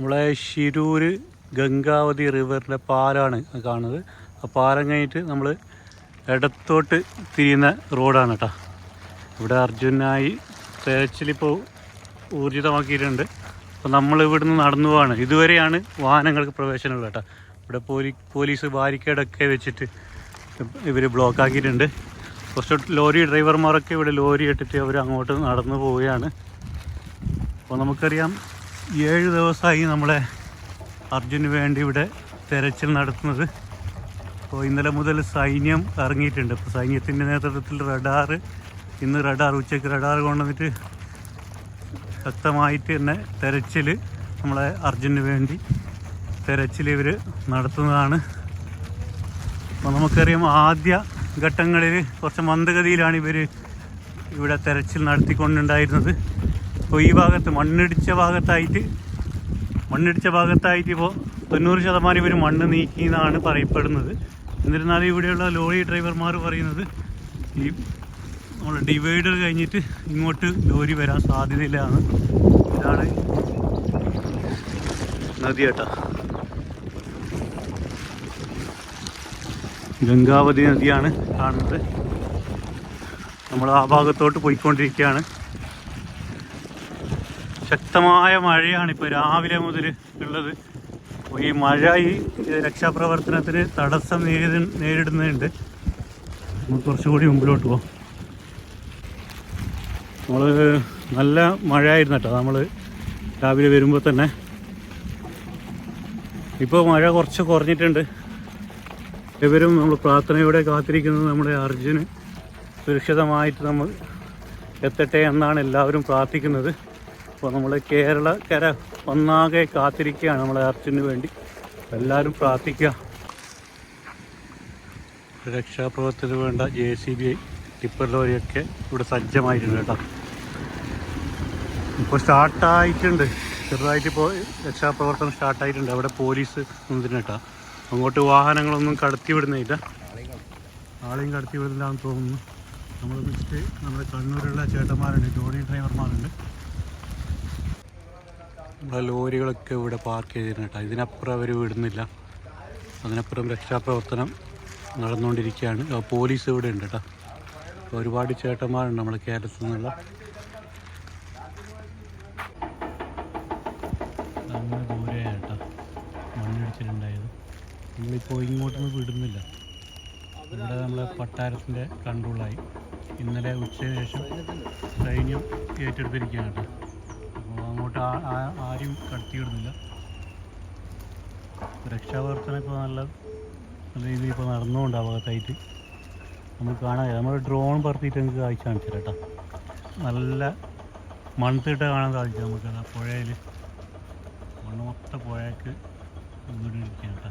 നമ്മളെ ശിരൂർ ഗംഗാവതി റിവറിന്റെ പാലാണ് കാണുന്നത്. ആ പാലം കഴിഞ്ഞിട്ട് നമ്മൾ ഇടത്തോട്ട് തിരിയുന്ന റോഡാണ് കേട്ടോ. ഇവിടെ അർജുനായി തേച്ചിലിപ്പോൾ ഊർജിതമാക്കിയിട്ടുണ്ട്. അപ്പോൾ നമ്മൾ ഇവിടുന്ന് നടന്നു പോവാണ്. ഇതുവരെയാണ് വാഹനങ്ങൾക്ക് പ്രവേശനമുള്ളത് കേട്ടോ. ഇവിടെ പോലീ പോലീസ് ബാരിക്കേഡൊക്കെ വെച്ചിട്ട് ഇവർ ബ്ലോക്ക് ആക്കിയിട്ടുണ്ട് കുറച്ച് ലോറി ഡ്രൈവർമാരൊക്കെ ഇവിടെ ലോറി ഇട്ടിട്ട് അവർ അങ്ങോട്ട് നടന്നു പോവുകയാണ്. അപ്പോൾ നമുക്കറിയാം ഏഴ് ദിവസമായി നമ്മളെ അർജുന് വേണ്ടി ഇവിടെ തെരച്ചിൽ നടത്തുന്നത്. അപ്പോൾ ഇന്നലെ മുതൽ സൈന്യം ഇറങ്ങിയിട്ടുണ്ട്. അപ്പോൾ സൈന്യത്തിന്റെ നേതൃത്വത്തിൽ റഡാർ ഇന്ന് റഡാർ ഉച്ചയ്ക്ക് റഡാർ കൊണ്ടുവന്നിട്ട് ശക്തമായിട്ട് തന്നെ തെരച്ചിൽ നമ്മളെ അർജുന് വേണ്ടി തെരച്ചിൽ ഇവർ നടത്തുന്നതാണ്. അപ്പോൾ നമുക്കറിയാം ആദ്യ ഘട്ടങ്ങളിൽ കുറച്ച് മന്ദഗതിയിലാണ് ഇവർ ഇവിടെ തെരച്ചിൽ നടത്തിക്കൊണ്ടുണ്ടായിരുന്നത്. അപ്പോൾ ഈ ഭാഗത്ത് മണ്ണിടിച്ച ഭാഗത്തായിട്ട് മണ്ണിടിച്ച ഭാഗത്തായിട്ട് ഇപ്പോൾ തൊണ്ണൂറ് ശതമാനം ഇവർ മണ്ണ് നീക്കി എന്നാണ് പറയപ്പെടുന്നത്. എന്നിരുന്നാലും ഇവിടെയുള്ള ലോറി ഡ്രൈവർമാർ പറയുന്നത് ഈ നമ്മൾ ഡിവൈഡർ കഴിഞ്ഞിട്ട് ഇങ്ങോട്ട് ലോറി വരാൻ സാധ്യതയില്ലാണ് ഇതാണ് നദി കേട്ടോ. ഗംഗാവതി നദിയാണ് കാണുന്നത്. നമ്മൾ ആ ഭാഗത്തോട്ട് പോയിക്കൊണ്ടിരിക്കുകയാണ്. ശക്തമായ മഴയാണ് ഇപ്പോൾ രാവിലെ മുതൽ ഉള്ളത്. അപ്പോൾ ഈ മഴ ഈ രക്ഷാപ്രവർത്തനത്തിന് തടസ്സം നേരി നേരിടുന്നുണ്ട്. നമുക്ക് കുറച്ചുകൂടി മുമ്പിലോട്ട് പോകാം നമ്മൾ നല്ല മഴയായിരുന്നു കേട്ടോ. നമ്മൾ രാവിലെ വരുമ്പോൾ തന്നെ. ഇപ്പോൾ മഴ കുറച്ച് കുറഞ്ഞിട്ടുണ്ട്. ഇവരും നമ്മൾ പ്രാർത്ഥനയോടെ കാത്തിരിക്കുന്നത് നമ്മുടെ അർജുന് സുരക്ഷിതമായിട്ട് നമ്മൾ എത്തട്ടെ എന്നാണ് എല്ലാവരും പ്രാർത്ഥിക്കുന്നത്. അപ്പോൾ നമ്മൾ കേരള കര ഒന്നാകെ കാത്തിരിക്കുകയാണ് നമ്മളെ അർച്ചിന് വേണ്ടി. എല്ലാവരും പ്രാർത്ഥിക്കുക. രക്ഷാപ്രവർത്തനത്തിന് വേണ്ട ജെ സി ബി ടിപ്പർ ലോറിയൊക്കെ ഇവിടെ സജ്ജമായിട്ടുണ്ട് കേട്ടോ. ഇപ്പോൾ സ്റ്റാർട്ടായിട്ടുണ്ട്. ചെറുതായിട്ട് ഇപ്പോൾ രക്ഷാപ്രവർത്തനം സ്റ്റാർട്ടായിട്ടുണ്ട്. അവിടെ പോലീസ് നിന്നിട്ടുണ്ട് കേട്ടോ. അങ്ങോട്ട് വാഹനങ്ങളൊന്നും കടത്തി വിടുന്നില്ല ആളെയും കടത്തി വിടുന്നില്ലാന്ന് തോന്നുന്നു. നമ്മൾ വെച്ചിട്ട് നമ്മുടെ കണ്ണൂരുള്ള ചേട്ടന്മാരുണ്ട് ലോറി ഡ്രൈവർമാരുണ്ട്. നമ്മളെ ലോറികളൊക്കെ ഇവിടെ പാർക്ക് ചെയ്തിരുന്നു കേട്ടോ. ഇതിനപ്പുറം അവർ വിടുന്നില്ല. അതിനപ്പുറം രക്ഷാപ്രവർത്തനം നടന്നുകൊണ്ടിരിക്കുകയാണ്. പോലീസ് ഇവിടെ ഉണ്ട് കേട്ടോ. ഒരുപാട് ചേട്ടന്മാരുണ്ട് നമ്മുടെ കേരളത്തിൽ നിന്നുള്ള. നമ്മളിപ്പോൾ ഇങ്ങോട്ടൊന്നും വിടുന്നില്ല. ഇവിടെ നമ്മളെ പട്ടാരത്തിന്റെ കൺട്രോളായി ഇന്നലെ ഉച്ചയ്ക്ക് ശേഷം സൈന്യം ഏറ്റെടുത്തിരിക്കുകയാണ് കേട്ടോ. ആരും കടത്തിവിടുന്നില്ല രക്ഷാപ്രവർത്തനം ഇപ്പോൾ നല്ല നല്ല രീതിയിൽ ഇപ്പോൾ നടന്നുകൊണ്ട് ആ ഭാഗത്തായിട്ട് നമ്മൾ കാണാൻ നമ്മൾ ഡ്രോൺ പറത്തിയിട്ട് നമുക്ക് കാഴ്ച കാണിച്ചു കേട്ടോ. നല്ല മൺതിട്ട കാണാൻ സാധിച്ചു നമുക്ക് ആ പുഴയിൽ മണ്ണ് മൊത്തം പുഴയ്ക്ക് ഇരിക്കാം കേട്ടോ.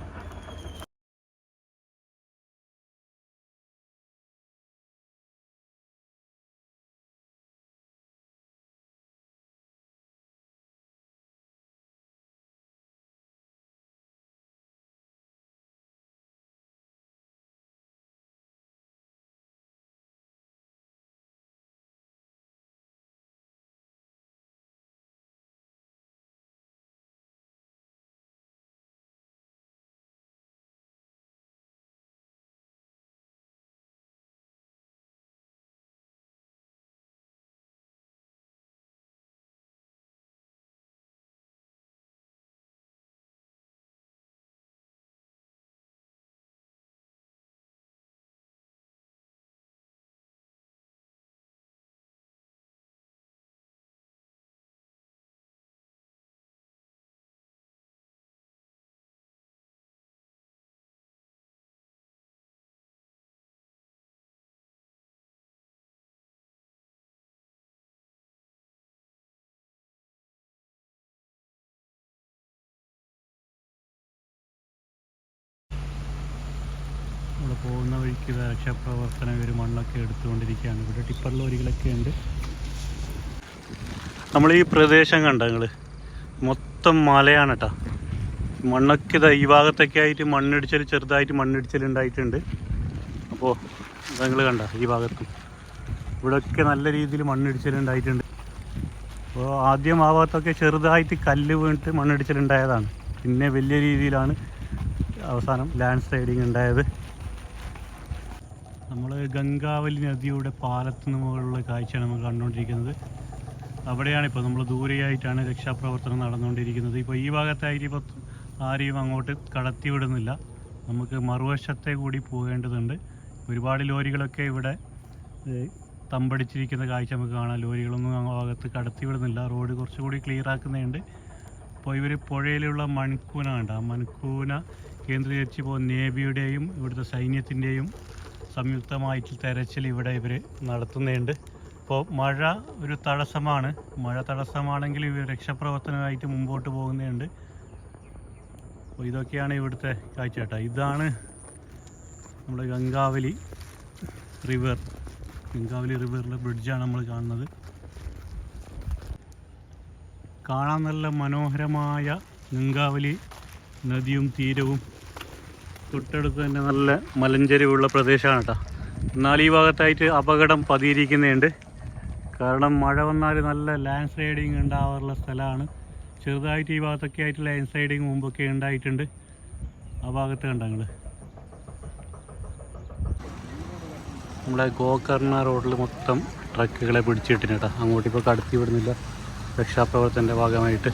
പോകുന്ന വഴിക്ക് രക്ഷാപ്രവർത്തനം ഇവർ മണ്ണൊക്കെ എടുത്തുകൊണ്ടിരിക്കുകയാണ്. ഇവിടെ ടിപ്പർ ലോറികളൊക്കെ ഉണ്ട്. നമ്മൾ ഈ പ്രദേശം കണ്ട നിങ്ങൾ മൊത്തം മലയാണ് കേട്ടോ മണ്ണൊക്കെ ഇതാ ഈ ഭാഗത്തൊക്കെ ആയിട്ട് മണ്ണിടിച്ചൽ ചെറുതായിട്ട് മണ്ണിടിച്ചൽ ഉണ്ടായിട്ടുണ്ട്. അപ്പോൾ നിങ്ങൾ കണ്ട ഈ ഭാഗത്തും? ഇവിടെയൊക്കെ നല്ല രീതിയിൽ മണ്ണിടിച്ചൽ ഉണ്ടായിട്ടുണ്ട്. അപ്പോൾ ആദ്യം ആ ഭാഗത്തൊക്കെ ചെറുതായിട്ട് കല്ല് വീണിട്ട് മണ്ണിടിച്ചിലുണ്ടായതാണ് പിന്നെ വലിയ രീതിയിലാണ് അവസാനം ലാൻഡ് സ്ലൈഡിങ് ഉണ്ടായത്. ഗംഗാവലി നദിയുടെ പാലത്തിന് മുകളിലുള്ള കാഴ്ചയാണ് നമ്മൾ കണ്ടുകൊണ്ടിരിക്കുന്നത്. അവിടെയാണ് ഇപ്പോൾ നമ്മൾ ദൂരെയായിട്ടാണ് രക്ഷാപ്രവർത്തനം നടന്നുകൊണ്ടിരിക്കുന്നത്. ഇപ്പോൾ ഈ ഭാഗത്തായിട്ട് ഇപ്പോൾ ആരെയും അങ്ങോട്ട് കടത്തിവിടുന്നില്ല. നമുക്ക് മറുവശത്തെ കൂടി പോകേണ്ടതുണ്ട്. ഒരുപാട് ലോറികളൊക്കെ ഇവിടെ തമ്പടിച്ചിരിക്കുന്ന കാഴ്ച നമുക്ക് കാണാം. ലോറികളൊന്നും ആ ഭാഗത്ത് കടത്തിവിടുന്നില്ല. റോഡ് കുറച്ചുകൂടി ക്ലിയർ ആക്കുന്നുണ്ട് അപ്പോൾ ഇവർ പുഴയിലുള്ള മൺകൂന ഉണ്ട് ആ മൺകൂന കേന്ദ്രീകരിച്ച് ഇപ്പോൾ നേവിയുടെയും ഇവിടുത്തെ സൈന്യത്തിന്റെയും സംയുക്തമായിട്ട് തെരച്ചിൽ ഇവിടെ ഇവർ നടത്തുന്നുണ്ട്. ഇപ്പോൾ മഴ ഒരു തടസ്സമാണ്. മഴ തടസ്സമാണെങ്കിൽ ഇവർ രക്ഷാപ്രവർത്തനമായിട്ട് മുമ്പോട്ട് പോകുന്നുണ്ട്. അപ്പോൾ ഇതൊക്കെയാണ് ഇവിടുത്തെ കാഴ്ച കേട്ടോ ഇതാണ് നമ്മുടെ ഗംഗാവലി റിവർ. ഗംഗാവലി റിവറിലെ ബ്രിഡ്ജാണ് നമ്മൾ കാണുന്നത്. കാണാൻ നല്ല മനോഹരമായ ഗംഗാവലി നദിയും തീരവും തൊട്ടടുത്ത് തന്നെ നല്ല മലഞ്ചെരിവുള്ള പ്രദേശമാണ് കേട്ടോ എന്നാൽ ഈ ഭാഗത്തായിട്ട് അപകടം പതിയിരിക്കുന്നുണ്ട് കാരണം മഴ വന്നാൽ നല്ല ലാൻഡ് സ്ലൈഡിങ് ഉണ്ടാവാറുള്ള സ്ഥലമാണ്. ചെറുതായിട്ട് ഈ ഭാഗത്തൊക്കെ ആയിട്ട് ലാൻഡ് സ്ലൈഡിങ് മുമ്പൊക്കെ ഉണ്ടായിട്ടുണ്ട്. ആ ഭാഗത്ത് കണ്ടങ്ങൾ നമ്മുടെ ഗോകർണ റോഡിൽ മൊത്തം ട്രക്കുകളെ പിടിച്ചിട്ടിന് കേട്ടോ അങ്ങോട്ടിപ്പോൾ കടത്തി വിടുന്നില്ല. രക്ഷാപ്രവർത്തന്റെ ഭാഗമായിട്ട്.